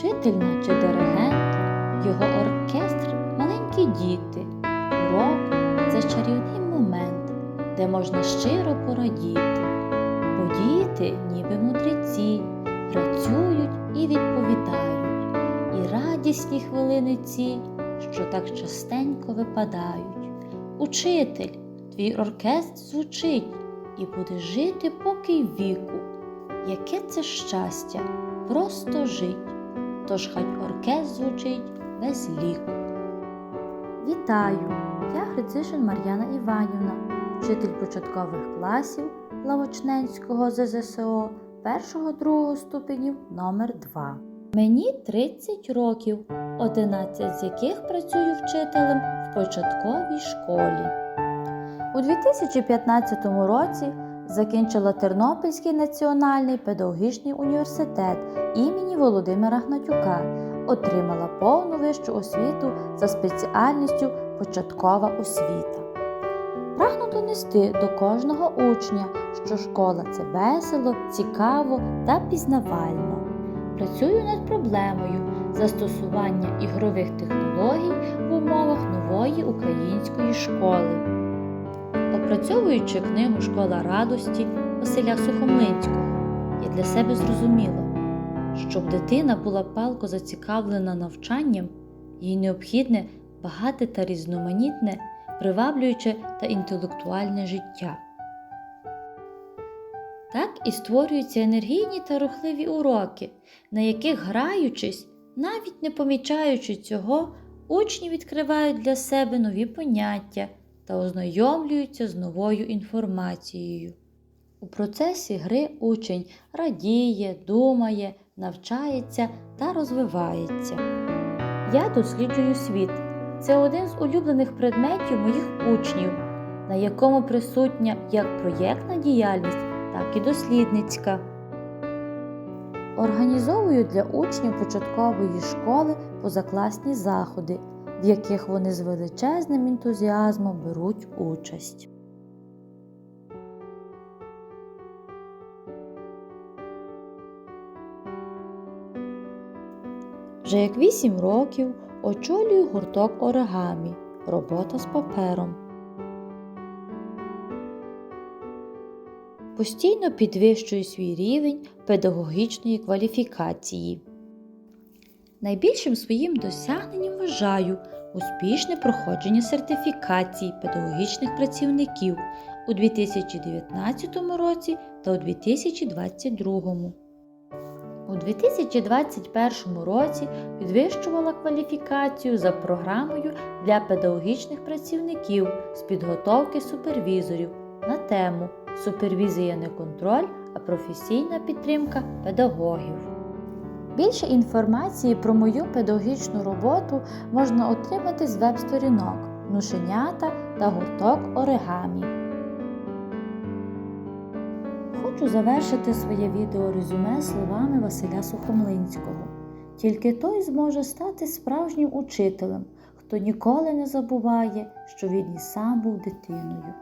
Учитель, наче диригент, його оркестр маленькі діти. Урок це чарівний момент, де можна щиро порадіти. Бо діти, ніби мудреці, працюють і відповідають, і радісні хвилини ці, що так частенько випадають. Учитель, твій оркестр звучить і буде жити поки й віку. Яке це щастя, просто жить, тож хай оркестр звучить без ліку. Вітаю! Я Грицишин Мар'яна Іванівна, вчитель початкових класів Лавочненського ЗЗСО першого-другого ступенів номер 2 Мені 30 років, 11 з яких працюю вчителем в початковій школі. У 2015 році закінчила Тернопільський національний педагогічний університет імені Володимира Гнатюка, отримала повну вищу освіту за спеціальністю початкова освіта. Прагну донести до кожного учня, що школа це весело, цікаво та пізнавально. Працюю над проблемою застосування ігрових технологій в умовах нової української школи. Опрацьовуючи книгу Школа радості Василя Сухомлинського, я для себе зрозуміла, щоб дитина була палко зацікавлена навчанням, їй необхідне багате та різноманітне, приваблююче та інтелектуальне життя. Так і створюються енергійні та рухливі уроки, на яких граючись, навіть не помічаючи цього, учні відкривають для себе нові поняття та ознайомлюються з новою інформацією. У процесі гри учень радіє, думає, навчається та розвивається. Я досліджую світ. Це один з улюблених предметів моїх учнів, на якому присутня як проєктна діяльність, так і дослідницька. Організовую для учнів початкової школи позакласні заходи, в яких вони з величезним ентузіазмом беруть участь. Вже як 8 років очолюю гурток оригамі робота з папером. Постійно підвищую свій рівень педагогічної кваліфікації. Найбільшим своїм досягненням вважаю успішне проходження сертифікації педагогічних працівників у 2019 році та у 2022. У 2021 році підвищувала кваліфікацію за програмою для педагогічних працівників з підготовки супервізорів на тему Супервізія не контроль, а професійна підтримка педагогів. Більше інформації про мою педагогічну роботу можна отримати з веб-сторінок Нушенята та гурток Оригамі. Хочу завершити своє відеорезюме словами Василя Сухомлинського. Тільки той зможе стати справжнім учителем, хто ніколи не забуває, що він і сам був дитиною.